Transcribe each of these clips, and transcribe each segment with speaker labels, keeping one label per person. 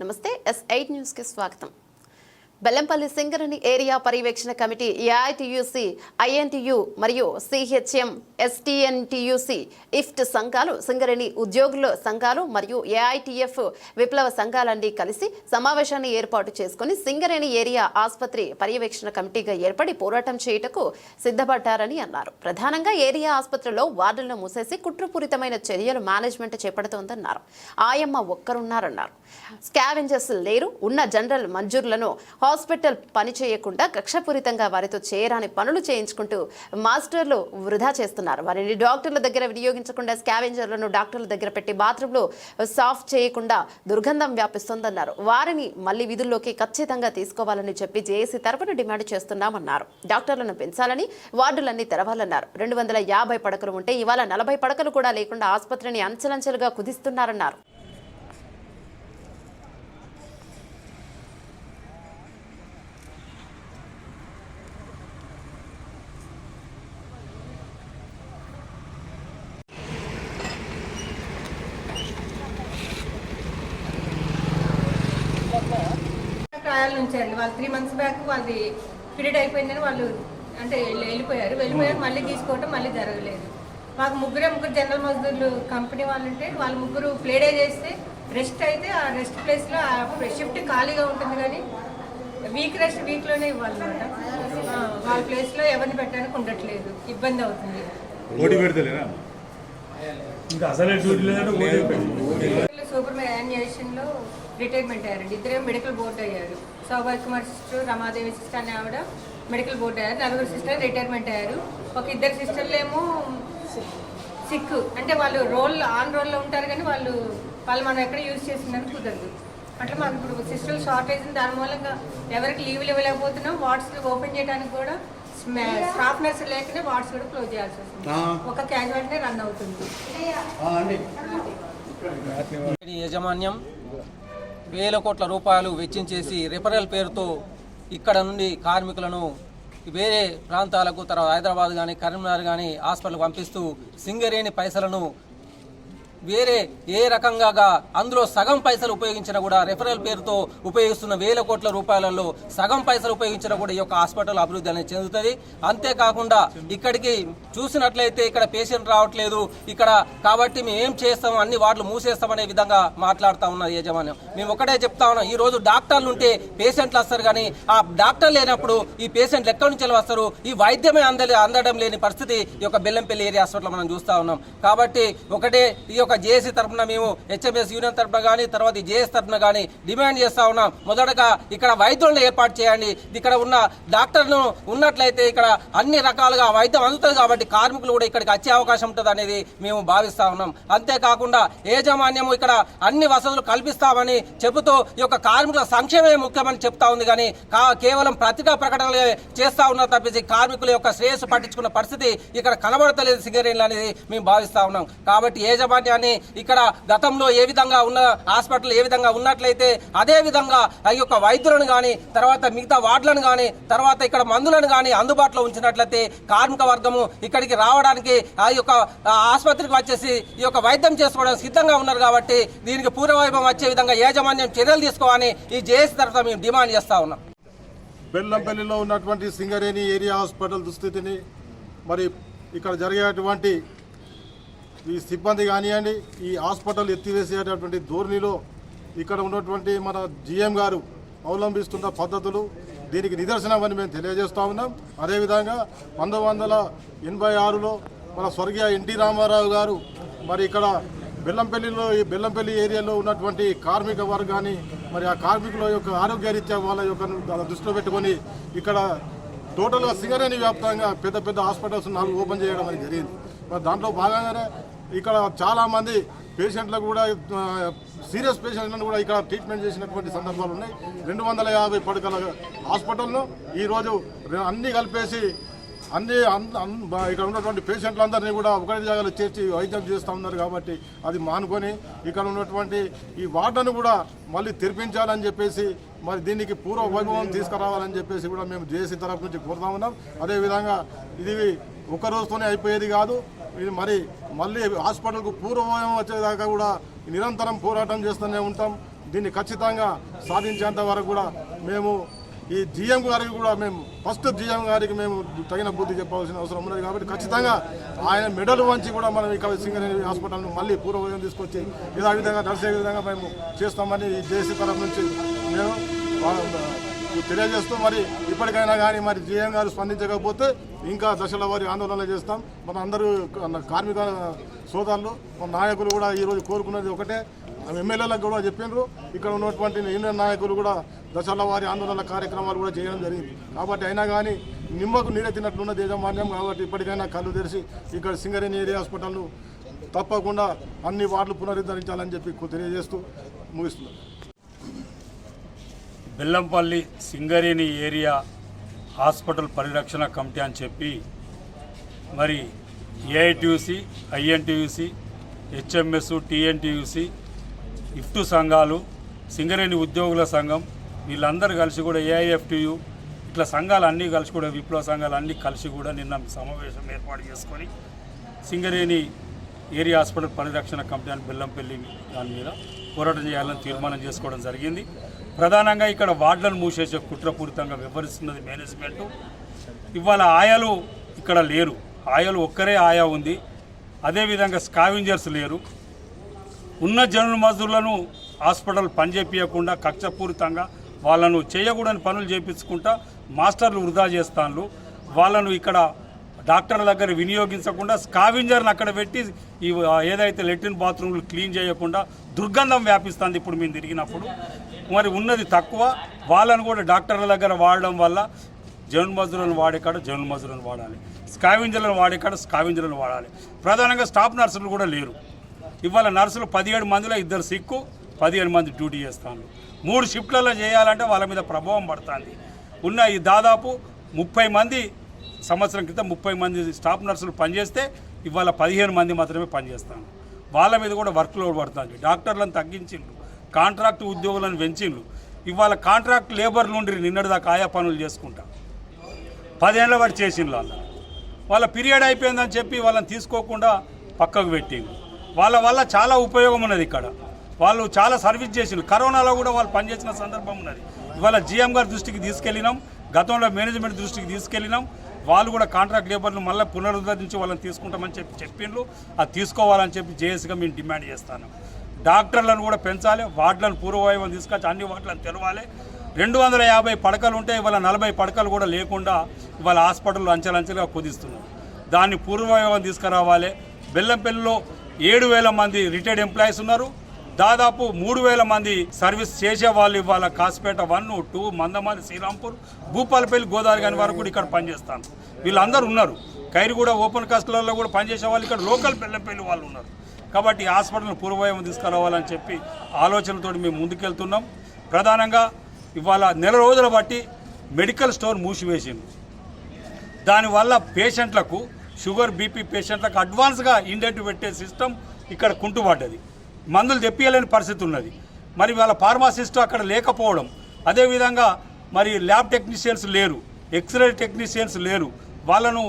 Speaker 1: నమస్తే yes eight news స్వాగతం. Bellampalli Singareni area పర్యవేక్షణ కమిటీ ఏఐటియుసి ఐఎన్టియు మరియు సిహెచ్ఎం ఎస్టిఎన్టియుసి ఇఫ్ట్ సంఘాలు సింగరణి ఉద్యోగుల సంఘాలు మరియు ఏఐటిఎఫ్ విప్లవ సంఘాలన్నీ కలిసి సమావేశాన్ని ఏర్పాటు చేసుకుని సింగరేణి ఏరియా ఆసుపత్రి పర్యవేక్షణ కమిటీగా ఏర్పడి పోరాటం చేయుటకు సిద్ధపడ్డారని అన్నారు. ప్రధానంగా ఏరియా ఆసుపత్రిలో వార్డులను మూసేసి కుట్రపూరితమైన చర్యలు మేనేజ్మెంట్ చేపడుతోందన్నారు. ఆయమ్మ ఒక్కరున్నారన్నారు. స్కావెంజర్స్ లేరు. ఉన్న జనరల్ మంజూర్లను హాస్పిటల్ పనిచేయకుండా కక్షపూరితంగా వారితో చేయరాని పనులు చేయించుకుంటూ మాస్టర్లు వృధా చేస్తున్నారు. వారిని డాక్టర్ల దగ్గర వినియోగించకుండా స్కావెంజర్లను డాక్టర్ల దగ్గర పెట్టి బాత్రూంలో సాఫ్ చేయకుండా దుర్గంధం వ్యాపిస్తోందన్నారు. వారిని మళ్ళీ విధుల్లోకి ఖచ్చితంగా తీసుకోవాలని చెప్పి జేఏసీ తరపున డిమాండ్ చేస్తున్నామన్నారు. డాక్టర్లను పెంచాలని వార్డులన్నీ తెరవాలన్నారు. రెండు వందల యాభై పడకలు ఉంటే ఇవాళ నలభై పడకలు కూడా లేకుండా ఆసుపత్రిని అంచెలంచెలుగా కుదిస్తున్నారన్నారు.
Speaker 2: ట్రయల్ ఉంచారండి వాళ్ళు త్రీ మంత్స్ బ్యాక్ వాళ్ళది పీరియడ్ అయిపోయిందని వాళ్ళు అంటే వెళ్ళి- వెళ్ళిపోయారు. వెళ్ళిపోయారు. మళ్ళీ తీసుకోవటం మళ్ళీ జరగలేదు. మాకు ముగ్గురే ముగ్గురు జనరల్ మజ్దూర్లు కంపెనీ వాళ్ళు ఉంటే వాళ్ళు ముగ్గురు ప్లే డే చేస్తే రెస్ట్ అయితే ఆ రెస్ట్ ప్లేస్లో ఆ షిఫ్ట్ ఖాళీగా ఉంటుంది కానీ వీక్ రెస్ట్ వీక్లోనే ఆ, వాళ్ళ ప్లేస్లో ఎవరిని పెట్టడానికి ఉండట్లేదు. ఇబ్బంది అవుతుంది.
Speaker 3: ఇంకా అసలే డ్యూటీ
Speaker 2: సూపర్ యాన్యుయేషన్లో రిటైర్మెంట్ అయ్యారండి. ఇద్దరే మెడికల్ బోర్డు అయ్యారు. సౌభాగ్య కుమార్ సిస్టర్ రమాదేవి సిస్టర్ అనే ఆవిడ మెడికల్ బోర్డు అయ్యారు. నలుగురు సిస్టర్ రిటైర్మెంట్ అయ్యారు. ఒక ఇద్దరు సిస్టర్లు ఏమో సిక్ అంటే వాళ్ళు రోల్ ఆన్ రోల్లో ఉంటారు కానీ వాళ్ళు వాళ్ళు మనం ఎక్కడ యూజ్ చేసిందని కుదరదు. అట్లా మాకు ఇప్పుడు సిస్టర్లు షార్టేజ్ దాని మూలంగా ఎవరికి లీవ్లు ఇవ్వలేకపోతున్నాం. వార్డ్స్ ఓపెన్ చేయడానికి కూడా స్టాఫ్ నర్స్ లేకనే వార్డ్స్ కూడా క్లోజ్ చేయాల్సి వస్తుంది. ఒక క్యాజువాలిటీ రన్ అవుతుంది.
Speaker 4: యాజమాన్యం వేల కోట్ల రూపాయలు వెచ్చించేసి రిఫరల్ పేరుతో ఇక్కడ నుండి కార్మికులను వేరే ప్రాంతాలకు తర్వాత హైదరాబాద్ కానీ కరీంనగర్ కానీ హాస్పిటల్కి పంపిస్తూ సింగరేణి పైసలను వేరే ఏ రకంగా అందులో సగం పైసలు ఉపయోగించినా కూడా రెఫరల్ పేరుతో ఉపయోగిస్తున్న వేల కోట్ల రూపాయలలో సగం పైసలు ఉపయోగించినా కూడా ఈ యొక్క హాస్పిటల్ అభివృద్ధి అనేది చెందుతుంది. అంతేకాకుండా ఇక్కడికి చూసినట్లయితే ఇక్కడ పేషెంట్ రావట్లేదు. ఇక్కడ కాబట్టి మేము ఏం చేస్తాం? అన్ని వార్డులు మూసేస్తామనే విధంగా మాట్లాడుతా ఉన్నారు యాజమాన్యం మేము ఒకటే చెప్తా ఉన్నాం. ఈ రోజు డాక్టర్లు ఉంటే పేషెంట్లు వస్తారు కానీ ఆ డాక్టర్ లేనప్పుడు ఈ పేషెంట్లు ఎక్కడి నుంచి వస్తారు? ఈ వైద్యమే అందలే అందడం లేని పరిస్థితి ఈ యొక్క బెల్లంపల్లి ఏరియా హాస్పిటల్ మనం చూస్తూ ఉన్నాం. కాబట్టి ఒకటే ఈ యొక్క జేఏసీ తరఫున మేము హెచ్ఎంఎస్ యూనియన్ తరఫున కానీ తర్వాత జేఎస్ తరఫున కానీ డిమాండ్ చేస్తా ఉన్నాం. మొదటగా ఇక్కడ వైద్యులను ఏర్పాటు చేయండి. ఇక్కడ ఉన్న డాక్టర్ను ఉన్నట్లయితే ఇక్కడ అన్ని రకాలుగా వైద్యం అందుతుంది కాబట్టి కార్మికులు కూడా ఇక్కడికి వచ్చే అవకాశం ఉంటుంది అనేది మేము భావిస్తా ఉన్నాం. అంతేకాకుండా యాజమాన్యము ఇక్కడ అన్ని వసతులు కల్పిస్తామని చెబుతూ ఈ యొక్క కార్మికుల సంక్షేమమే ముఖ్యమని చెప్తా ఉంది కానీ కా- కేవలం పత్రికా ప్రకటనలు చేస్తా ఉన్నారు తప్పించి కార్మికుల యొక్క శ్రేయస్సు పట్టించుకున్న పరిస్థితి ఇక్కడ కనబడతలేదు సింగరేణులు అనేది మేము భావిస్తా ఉన్నాం. కాబట్టి యాజమాన్యాన్ని కానీ ఇక్కడ గతంలో ఏ విధంగా ఉన్న హాస్పిటల్ ఏ విధంగా ఉన్నట్లయితే అదే విధంగా ఆ యొక్క వైద్యులను కానీ తర్వాత మిగతా వార్డులను కానీ తర్వాత ఇక్కడ మందులను కానీ అందుబాటులో ఉంచినట్లయితే కార్మిక వర్గము ఇక్కడికి రావడానికి ఆ యొక్క ఆసుపత్రికి వచ్చేసి ఈ యొక్క వైద్యం చేసుకోవడానికి సిద్ధంగా ఉన్నారు కాబట్టి దీనికి పూర్వవైభవం వచ్చే విధంగా యాజమాన్యం చర్యలు తీసుకోవాలని ఈ జేఏసీ తరఫున మేము డిమాండ్ చేస్తా ఉన్నాం.
Speaker 5: బెల్లంపల్లిలో ఉన్నటువంటి సింగరేణి ఏరియా హాస్పిటల్ దుస్థితిని మరి ఇక్కడ జరిగేటువంటి ఈ సిబ్బంది కానివ్వండి ఈ హాస్పిటల్ ఎత్తివేసేటటువంటి ధోరణిలో ఇక్కడ ఉన్నటువంటి మన జిఎం గారు అవలంబిస్తున్న పద్ధతులు దీనికి నిదర్శనం అని మేము తెలియజేస్తూ ఉన్నాం. అదేవిధంగా పంతొమ్మిది వందల ఎనభై ఆరులో మన స్వర్గీయ ఎన్టీ రామారావు గారు మరి ఇక్కడ బెల్లంపల్లిలో ఈ బెల్లంపల్లి ఏరియాలో ఉన్నటువంటి కార్మిక వర్గాన్ని మరి ఆ కార్మికుల యొక్క ఆరోగ్యరీత్యా వాళ్ళ యొక్క దృష్టిలో పెట్టుకొని ఇక్కడ టోటల్గా సింగరేణి వ్యాప్తంగా పెద్ద పెద్ద హాస్పిటల్స్ నాలుగు ఓపెన్ చేయడం అనేది జరిగింది. మరి దాంట్లో భాగంగానే ఇక్కడ చాలామంది పేషెంట్లకు కూడా సీరియస్ పేషెంట్లను కూడా ఇక్కడ ట్రీట్మెంట్ చేసినటువంటి సందర్భాలు ఉన్నాయి. రెండు వందల యాభై పడకల హాస్పిటల్ను ఈరోజు అన్నీ కలిపేసి అన్ని ఇక్కడ ఉన్నటువంటి పేషెంట్లందరినీ కూడా ఒకటి జాగాలో చేర్చి వైద్యం చేస్తూ ఉన్నారు కాబట్టి అది మానుకొని ఇక్కడ ఉన్నటువంటి ఈ వార్డును కూడా మళ్ళీ తెరిపించాలని చెప్పేసి మరి దీనికి పూర్వ వైభవం తీసుకురావాలని చెప్పేసి కూడా మేము జేసీ తరఫు నుంచి కోరుతా ఉన్నాం. అదేవిధంగా ఇది ఒక రోజుతోనే అయిపోయేది కాదు. ఇది మరి మళ్ళీ హాస్పిటల్కు పూర్వ వైభవం వచ్చేదాకా కూడా నిరంతరం పోరాటం చేస్తూనే ఉంటాం. దీన్ని ఖచ్చితంగా సాధించేంత వరకు కూడా మేము ఈ జిఎం గారికి కూడా మేము ఫస్ట్ జిఎం గారికి మేము తగిన బుద్ధి చెప్పాల్సిన అవసరం ఉన్నది కాబట్టి ఖచ్చితంగా ఆయన మెడల్ వంచి కూడా మనం ఇక్కడ సింగరేణి హాస్పిటల్ను మళ్ళీ పూర్వవయం తీసుకొచ్చి ఇదే విధంగా నడిచే విధంగా మేము చేస్తామని ఈ జేసీ తరఫు నుంచి మేము తెలియజేస్తూ మరి ఇప్పటికైనా కానీ మరి జిఎం గారు స్పందించకపోతే ఇంకా దశల వారి ఆందోళనలు చేస్తాం. మన అందరూ కార్మిక సోదరులు మన నాయకులు కూడా ఈరోజు కోరుకున్నది ఒకటే. ఎమ్మెల్యేలకు కూడా చెప్పిండ్రు ఇక్కడ ఉన్నటువంటి యూనియన్ నాయకులు కూడా దశల వారి ఆందోళన కార్యక్రమాలు కూడా చేయడం జరిగింది. కాబట్టి అయినా కానీ నిమ్మకు నీరెత్తినట్లున్నది యాజమాన్యం కాబట్టి ఇప్పటికైనా కళ్ళు తెరిచి ఇక్కడ సింగరేణి ఏరియా హాస్పిటల్ను తప్పకుండా అన్ని వార్డులు పునరుద్ధరించాలని చెప్పి తెలియజేస్తూ ముగిస్తున్నారు
Speaker 3: బెల్లంపల్లి సింగరేణి ఏరియా హాస్పిటల్ పరిరక్షణ కమిటీ అని చెప్పి మరి AITUC INTUC HMS TNTUC IFTU సంఘాలు సింగరేణి ఉద్యోగుల సంఘం వీళ్ళందరూ కలిసి కూడా ఏఐఎఫ్టియు ఇట్లా సంఘాలు అన్నీ కలిసి కూడా విప్లవ సంఘాలు అన్నీ కలిసి కూడా నిన్న సమావేశం ఏర్పాటు చేసుకొని సింగరేణి ఏరియా హాస్పిటల్ పరిరక్షణ కమిటీ అని బెల్లంపల్లి దాని మీద పోరాటం చేయాలని తీర్మానం చేసుకోవడం జరిగింది. ప్రధానంగా ఇక్కడ వార్డులను మూసేసే కుట్రపూరితంగా వ్యవహరిస్తున్నది మేనేజ్మెంటు. ఇవాళ ఆయాలు ఇక్కడ లేరు. ఆయాలు ఒక్కరే ఆయా ఉంది. అదేవిధంగా స్కావింజర్స్ లేరు. ఉన్న జనుల మజదూర్లను హాస్పిటల్ పనిచేపించకుండా కక్షపూరితంగా వాళ్ళను చేయకూడని పనులు చేపించుకుంటా మాస్టర్లు వృధా చేస్తాను వాళ్ళను ఇక్కడ డాక్టర్ల దగ్గర వినియోగించకుండా స్కావింజర్ని అక్కడ పెట్టి ఈ ఏదైతే లెట్రిన్ బాత్రూమ్లు క్లీన్ చేయకుండా దుర్గంధం వ్యాపిస్తుంది ఇప్పుడు మేము తిరిగినప్పుడు. మరి ఉన్నది తక్కువ. వాళ్ళను కూడా డాక్టర్ల దగ్గర వాడడం వల్ల జనుల మజులను వాడేకాడ జనుల మజులను వాడాలి. స్కావింజర్లను వాడేకాడ స్కావింజర్లను వాడాలి. ప్రధానంగా స్టాఫ్ నర్సులు కూడా లేరు. ఇవాళ నర్సులు పదిహేడు మందిలో ఇద్దరు సిక్కు పదిహేడు మంది డ్యూటీ చేస్తాను మూడు షిఫ్ట్లలో చేయాలంటే వాళ్ళ మీద ప్రభావం పడుతుంది. ఉన్న ఈ దాదాపు ముప్పై మంది సంవత్సరం క్రితం ముప్పై మంది స్టాఫ్ నర్సులు పనిచేస్తే ఇవాళ పదిహేను మంది మాత్రమే పనిచేస్తాను వాళ్ళ మీద కూడా వర్క్ లోడ్ పడుతుంది. డాక్టర్లను తగ్గించిండ్రు కాంట్రాక్ట్ ఉద్యోగులను పెంచిండ్రు. ఇవాళ కాంట్రాక్ట్ లేబర్లు ఉండి నిన్నటిదాకా ఆయా పనులు చేసుకుంటా. పదేళ్ళ వరకు చేసిండ్రు వాళ్ళు. వాళ్ళ పీరియడ్ అయిపోయిందని చెప్పి వాళ్ళని తీసుకోకుండా పక్కకు పెట్టిండ్రు. వాళ్ళ వల్ల చాలా ఉపయోగం ఉన్నది ఇక్కడ. వాళ్ళు చాలా సర్వీస్ చేసిండ్రు. కరోనాలో కూడా వాళ్ళు పనిచేసిన సందర్భం ఉన్నది. ఇవాళ జిఎం గారి దృష్టికి తీసుకెళ్ళినాం. గతంలో మేనేజ్మెంట్ దృష్టికి తీసుకెళ్ళినాం. వాళ్ళు కూడా కాంట్రాక్ట్ లేబర్లు మళ్ళీ పునరుద్ధరించి వాళ్ళని తీసుకుంటామని చెప్పి చెప్పిండ్రు. అది తీసుకోవాలని చెప్పి జేఏసీగా మేము డిమాండ్ చేస్తాను. డాక్టర్లను కూడా పెంచాలి. వార్డులను పూర్వవైవం తీసుకొచ్చి అన్ని వార్డులను తెలవాలి. రెండు వందల యాభై పడకలు ఉంటే ఇవాళ నలభై పడకలు కూడా లేకుండా ఇవాళ హాస్పిటల్ అంచెలంచెలుగా కుదిస్తున్నారు దాన్ని పూర్వవైవం తీసుకురావాలి. బెల్లంపల్లిలో ఏడు వేల మంది రిటైర్డ్ ఎంప్లాయీస్ ఉన్నారు. దాదాపు మూడు వేల మంది సర్వీస్ చేసే వాళ్ళు ఇవాళ కాసిపేట వన్ టూ మందమాది శ్రీరాంపూర్ భూపాలపల్లి గోదావరి గాని వరకు కూడా ఇక్కడ పనిచేస్తాను. వీళ్ళందరూ ఉన్నారు. ఖైరుగూడ ఓపెన్ కాస్ట్లలో కూడా పనిచేసే వాళ్ళు ఇక్కడ లోకల్ పెళ్ళపల్లి వాళ్ళు ఉన్నారు. కాబట్టి హాస్పిటల్ పూర్వయం తీసుకురావాలని చెప్పి ఆలోచనతో మేము ముందుకెళ్తున్నాం. ప్రధానంగా ఇవాళ నెల రోజుల బట్టి మెడికల్ స్టోర్ మూసివేసింది దానివల్ల పేషెంట్లకు షుగర్ బీపీ పేషెంట్లకు అడ్వాన్స్గా ఇండెంట్ పెట్టే సిస్టమ్ ఇక్కడ కుంటుపడ్డది. మందులు తెప్పియలేని పరిస్థితి ఉన్నది. మరి వాళ్ళ ఫార్మాసిస్టు అక్కడ లేకపోవడం అదేవిధంగా మరి ల్యాబ్ టెక్నీషియన్స్ లేరు ఎక్స్రే టెక్నీషియన్స్ లేరు. వాళ్ళను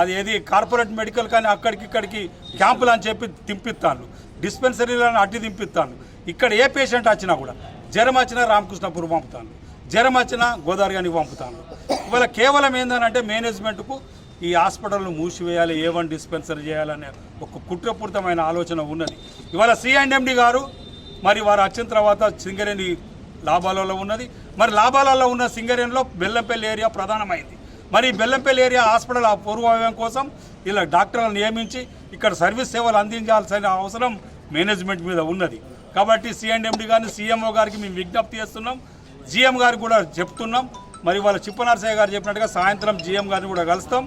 Speaker 3: అది ఏది కార్పొరేట్ మెడికల్ కానీ అక్కడికి ఇక్కడికి క్యాంపులు అని చెప్పి తింపిస్తాను డిస్పెన్సరీలను అడ్డు తింపిస్తాను ఇక్కడ ఏ పేషెంట్ వచ్చినా కూడా జ్వరం వచ్చినా రామకృష్ణపూర్ పంపుతాను జ్వరం వచ్చినా గోదావరి గానికి పంపుతాను ఇవాళ కేవలం ఏంటంటే మేనేజ్మెంట్కు ఈ హాస్పిటల్ను మూసివేయాలి ఏ వన్ డిస్పెన్సరీ చేయాలనే ఒక కుట్రపూరితమైన ఆలోచన ఉన్నది. ఇవాళ సిఎండ్ఎండి గారు మరి వారు వచ్చిన తర్వాత సింగరేణి లాభాలలో ఉన్నది. మరి లాభాలలో ఉన్న సింగరేణిలో బెల్లంపల్లి ఏరియా ప్రధానమైంది. మరి బెల్లంపల్లి ఏరియా హాస్పిటల్ ఆ పూర్వవ్యం కోసం ఇలా డాక్టర్లను నియమించి ఇక్కడ సర్వీస్ సేవలు అందించాల్సిన అవసరం మేనేజ్మెంట్ మీద ఉన్నది. కాబట్టి సిఎండ్ఎండి గారిని సీఎంఓ గారికి మేము విజ్ఞప్తి చేస్తున్నాం. జిఎం గారికి కూడా చెప్తున్నాం. మరి వాళ్ళ చిప్పనరసయ్య గారు చెప్పినట్టుగా సాయంత్రం జిఎం గారిని కూడా కలుస్తాం.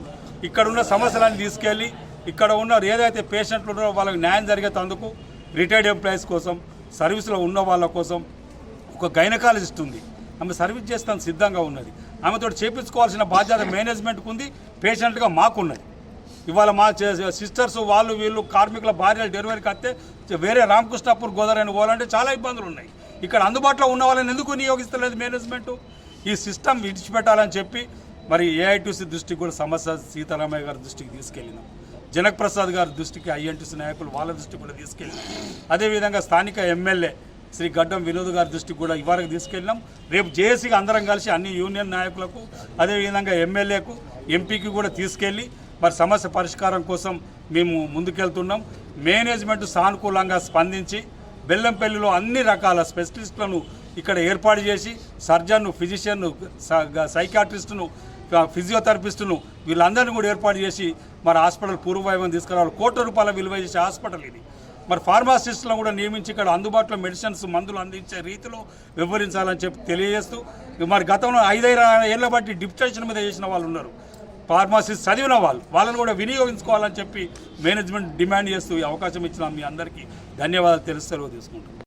Speaker 3: ఇక్కడ ఉన్న సమస్యలన్నీ తీసుకెళ్ళి ఇక్కడ ఉన్న ఏదైతే పేషెంట్లు ఉన్నారో వాళ్ళకి న్యాయం జరిగేందుకు రిటైర్డ్ ఎంప్లాయీస్ కోసం సర్వీస్లో ఉన్న వాళ్ళ కోసం ఒక గైనకాలజిస్ట్ ఉంది. ఆమె సర్వీస్ చేస్తాను సిద్ధంగా ఉన్నది. ఆమెతో చేపించుకోవాల్సిన బాధ్యత మేనేజ్మెంట్కి ఉంది పేషెంట్గా మాకున్నది. ఇవాళ మా సిస్టర్స్ వాళ్ళు వీళ్ళు కార్మికుల భార్యలు డెలివరీకి వస్తే వేరే రామకృష్ణాపూర్ గోదావరి పోవాలంటే చాలా ఇబ్బందులు ఉన్నాయి. ఇక్కడ అందుబాటులో ఉన్న వాళ్ళని ఎందుకు నియోగిస్తలేదు మేనేజ్మెంటు ఈ సిస్టమ్ విడిచిపెట్టాలని చెప్పి మరి ఏఐటీసీ దృష్టికి కూడా సమస్య సీతారామయ్య గారి దృష్టికి తీసుకెళ్ళినాం జనక్ ప్రసాద్ గారి దృష్టికి ఐఎన్టీసీ నాయకులు వాళ్ళ దృష్టికి కూడా తీసుకెళ్ళినాం అదేవిధంగా స్థానిక ఎమ్మెల్యే శ్రీ గడ్డం వినోద్ గారి దృష్టికి కూడా ఇవరకు తీసుకెళ్ళినాం. రేపు జేఏసీగా అందరం కలిసి అన్ని యూనియన్ నాయకులకు అదేవిధంగా ఎమ్మెల్యేకు ఎంపీకి కూడా తీసుకెళ్ళి మరి సమస్య పరిష్కారం కోసం మేము ముందుకెళ్తున్నాం. మేనేజ్మెంట్ సానుకూలంగా స్పందించి బెల్లంపల్లిలో అన్ని రకాల స్పెషలిస్టులను ఇక్కడ ఏర్పాటు చేసి సర్జన్ను ఫిజిషియన్ను సైకాట్రిస్టును ఫిజియోథెరపిస్టును వీళ్ళందరినీ కూడా ఏర్పాటు చేసి మరి హాస్పిటల్ పూర్వవైభవం తీసుకురావాలి. కోట్ల రూపాయల విలువ చేసే హాస్పిటల్ ఇది. మరి ఫార్మాసిస్టులను కూడా నియమించి ఇక్కడ అందుబాటులో మెడిసిన్స్ మందులు అందించే రీతిలో వివరించాలని చెప్పి తెలియజేస్తూ మరి గతంలో ఐదైదు ఏళ్ళ బట్టి డిప్యుటేషన్ మీద చేసిన వాళ్ళు ఉన్నారు. ఫార్మసిస్ట్ చదివిన వాళ్ళు వాళ్ళని కూడా వినియోగించుకోవాలని చెప్పి మేనేజ్మెంట్ డిమాండ్ చేస్తూ ఈ అవకాశం ఇచ్చిన మీ అందరికీ ధన్యవాదాలు తెలుస్తూ తీసుకుంటాం